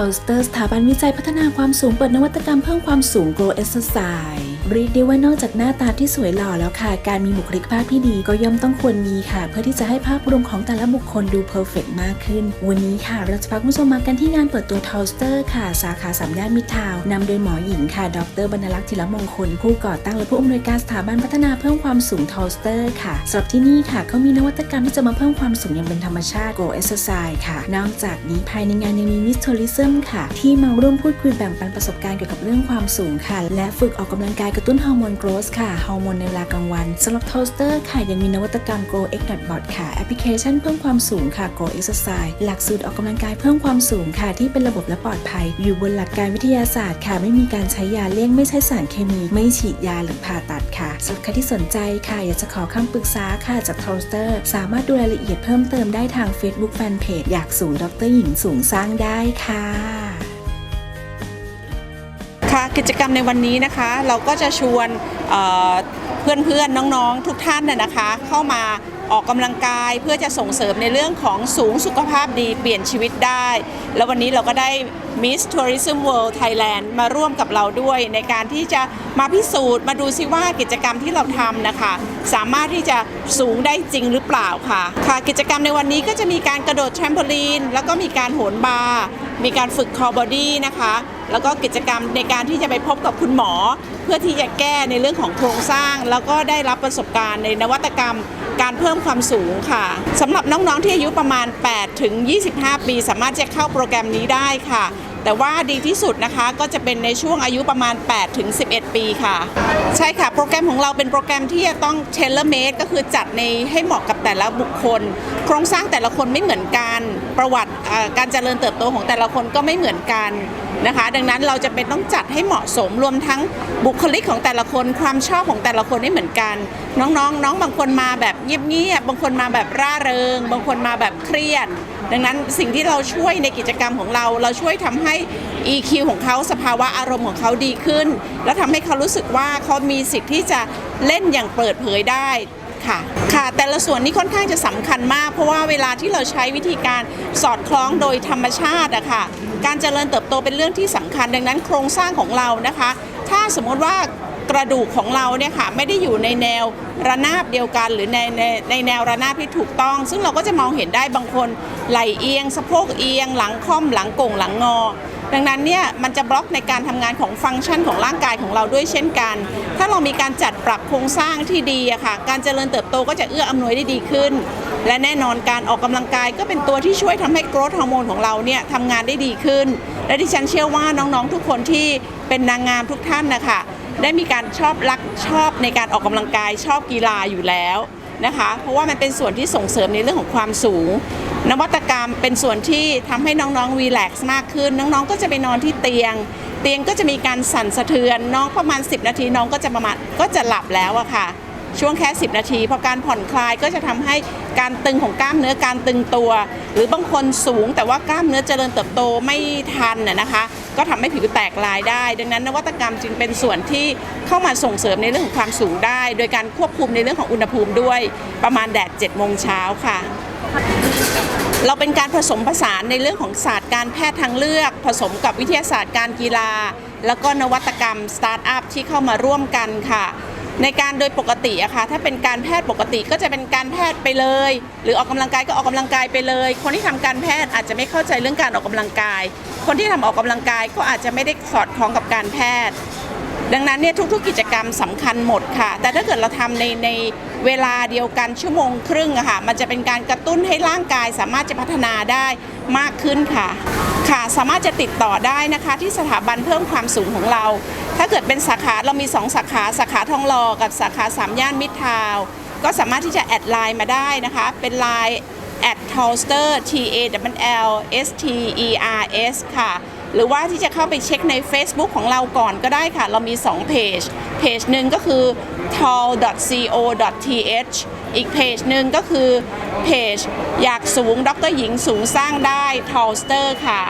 o w s t e r สถาบันวิจัยพัฒนาความสูงเปิดนวัตกรรมเพิ่มความสูง Grow Exercise เรียกได้ว่านอกจากหน้าตาที่สวยหล่อแล้วค่ะ การมีบุคลิกภาพที่ดีก็ย่อมต้องควรมีค่ะ เพื่อที่จะให้ภาพรวมของแต่ละบุคคลดูเพอร์เฟกมากขึ้น วันนี้ค่ะ เราจะพาคุณผู้ชมมากันที่งานเปิดตัว t o w s t e r ค่ะ สาขาสามย่านมิตรทาวน์นำโดยหมอหญิงค่ะ ดรบรรลักษ์ธีรมงคล ผู้ก่อตั้งและผู้อำนวยการสถาบันพัฒนาเพิ่มความสูง t o w s t e r ค่ะสำหรับที่นี่ค่ะเขามีนวัตกรรมที่จะมาเพิ่มความสูงอย่างเป็นธรรมชาติ Grow Exercise ค่ะ นอกจากนี้ภายในงานยังมี Miss Tourism ค่ะ ที่มาร่วมพูดคุยแบ่งปันประสบการณ์เกี่ยวกับเรื่องความสูงค่ะ และฝึกออกกำลังกายระตุ้นฮอร์โมนโกรสค่ะ ฮอร์โมนในเวลากลางวันสำหรับ Toaster ค่ะยังมีนวัตกรรม Grow X Bot ค่ะ แอปพลิเคชันเพิ่มความสูงค่ะ Grow Exercise หลักสูตรออกกำลังกายเพิ่มความสูงค่ะที่เป็นระบบและปลอดภัย อยู่บนหลักการวิทยาศาสตร์ค่ะ ไม่มีการใช้ยาเลี่ยงไม่ใช้สารเคมี ไม่ฉีดยาหรือผ่าตัดค่ะสำหรับใครที่สนใจค่ะอยากจะขอคำปรึกษาค่ะจาก Toaster สามารถดูรายละเอียดเพิ่มเติมได้ทาง Facebook Fanpage อยากสูงดรหญิงสูงสร้างได้ค่ะ ค่ะกิจกรรมในวันนี้นะคะเราก็จะชวนเอ่อเพื่อนๆน้องๆทุกท่านน่ะนะคะ เข้ามาออกกำลังกายเพื่อจะส่งเสริมในเรื่องของสูงสุขภาพดีเปลี่ยนชีวิตได้ แล้ววันนี้เราก็ได้ Miss Tourism World Thailand มาร่วมกับเราด้วย ในการที่จะมาพิสูจน์มาดูซิว่ากิจกรรมที่เราทำนะคะ สามารถที่จะสูงได้จริงหรือเปล่าค่ะ ค่ะ กิจกรรมในวันนี้ก็จะมีการกระโดดแทรมโพลีน แล้วก็มีการโหนบาร์มีการฝึกคอบอดี้นะคะ แล้วก็กิจกรรมในการที่จะไปพบกับคุณหมอ เพื่อที่จะแก้ในเรื่องของโครงสร้าง แล้วก็ได้รับประสบการณ์ในนวัตกรรม การเพิ่มความสูงค่ะสำหรับน้องๆที่อายุประมาณ 8 ถึง 25 ปี สามารถจะเข้าโปรแกรมนี้ได้ค่ะ แต่ว่าดีที่สุดนะคะก็จะเป็นในช่วงอายุประมาณ 8 ถึง 11 ปีค่ะ ใช่ค่ะ โปรแกรมของเราเป็นโปรแกรมที่จะต้องเทเลเมดก็คือจัดในให้เหมาะกับแต่ละบุคคล โครงสร้างแต่ละคนไม่เหมือนกันประวัติการเจริญเติบโตของแต่ละคนก็ไม่เหมือนกันนะคะ ดังนั้นเราจะเป็นต้องจัดให้เหมาะสมรวมทั้งบุคลิกของแต่ละคนความชอบของแต่ละคนไม่เหมือนกัน น้องๆ น้องบางคนมาแบบเงียบๆบางคนมาแบบร่าเริง บางคนมาแบบเครียด ดังนั้นสิ่งที่เราช่วยในกิจกรรมของเรา เราช่วยทำให้ EQ ของเขาสภาวะอารมณ์ของเขาดีขึ้น แล้วทำให้เขารู้สึกว่าเขามีสิทธิ์ที่จะเล่นอย่างเปิดเผยได้ค่ะค่ะ แต่ละส่วนนี้ค่อนข้างจะสำคัญมาก เพราะว่าเวลาที่เราใช้วิธีการสอดคล้องโดยธรรมชาติอะค่ะ การเจริญเติบโตเป็นเรื่องที่สำคัญ ดังนั้นโครงสร้างของเรานะคะ ถ้าสมมติว่า กระดูกของเราเนี่ยค่ะไม่ได้อยู่ในแนวระนาบเดียวกัน หรือในในในแนวระนาบที่ถูกต้อง ซึ่งเราก็จะมองเห็นได้บางคนไหลเอียง สะโพกเอียง หลังค่อมหลังโก่งหลังงอ ดังนั้นเนี่ยมันจะบล็อกในการทำงานของฟังก์ชันของร่างกายของเราด้วยเช่นกัน ถ้าเรามีการจัดปรับโครงสร้างที่ดีอะค่ะการเจริญเติบโตก็จะเอื้ออำนวยได้ดีขึ้น และแน่นอนการออกกำลังกายก็เป็นตัวที่ช่วยทำให้โกรทฮอร์โมนของเราเนี่ยทำงานได้ดีขึ้น และดิฉันเชื่อว่าน้องๆทุกคนที่เป็นนางงามทุกท่านนะคะ ได้มีการชอบรักชอบในการออกกำลังกายชอบกีฬาอยู่แล้วนะคะ เพราะว่ามันเป็นส่วนที่ส่งเสริมในเรื่องของความสูง นวัตกรรมเป็นส่วนที่ทำให้น้องๆรีแลกซ์มากขึ้น น้องๆก็จะไปนอนที่เตียง เตียงก็จะมีการสั่นสะเทือนน้องประมาณ 10 นาทีน้องก็จะประมาณก็จะหลับแล้วอะค่ะ ช่วงแค่ 10 นาที พอการผ่อนคลายก็จะทำให้การตึงของกล้ามเนื้อการตึงตัว หรือบางคนสูงแต่ว่ากล้ามเนื้อเจริญเติบโตไม่ทันนะคะ ก็ทำให้ผิวแตกลายได้ ดังนั้นนวัตกรรมจึงเป็นส่วนที่เข้ามาส่งเสริมในเรื่องของความสูงได้ โดยการควบคุมในเรื่องของอุณหภูมิด้วยประมาณแดด7โมงเช้าค่ะเราเป็นการผสมผสานในเรื่องของศาสตร์การแพทย์ทางเลือก ผสมกับวิทยาศาสตร์การกีฬา แล้วก็นวัตกรรมสตาร์ทอัพที่เข้ามาร่วมกันค่ะ ในการโดยปกติอะค่ะถ้าเป็นการแพทย์ปกติก็จะเป็นการแพทย์ไปเลย หรือออกกำลังกายก็ออกกำลังกายไปเลย คนที่ทำการแพทย์อาจจะไม่เข้าใจเรื่องการออกกำลังกาย คนที่ทำออกกำลังกายก็อาจจะไม่ได้สอดคล้องกับการแพทย์ ดังนั้นเนี่ยทุกๆกิจกรรมสำคัญหมดค่ะ แต่ถ้าเกิดเราทำในในเวลาเดียวกันชั่วโมงครึ่งอะค่ะมันจะเป็นการกระตุ้นให้ร่างกายสามารถจะพัฒนาได้มากขึ้นค่ะ ค่ะสามารถจะติดต่อได้นะคะที่สถาบันเพิ่มความสูงของเรา ถ้าเกิดเป็นสาขาเรามี 2 สาขาสาขาทองหล่อกับสาขาสามย่านมิตรทาวก็สามารถที่จะแอดไลน์มาได้นะคะ เป็นไลน์ at t o l s t e r t a w l s t e r s ค่ะ หรือว่าที่จะเข้าไปเช็คใน Facebook ของเราก่อนก็ได้ค่ะ เรามี2เพจเพจหนึ่งก็คือ tall.co.th อีกเพจหนึ่งก็คือเพจอยากสูงดรหญิงสูงสร้างได้ทอลสเตอร์ค่ะ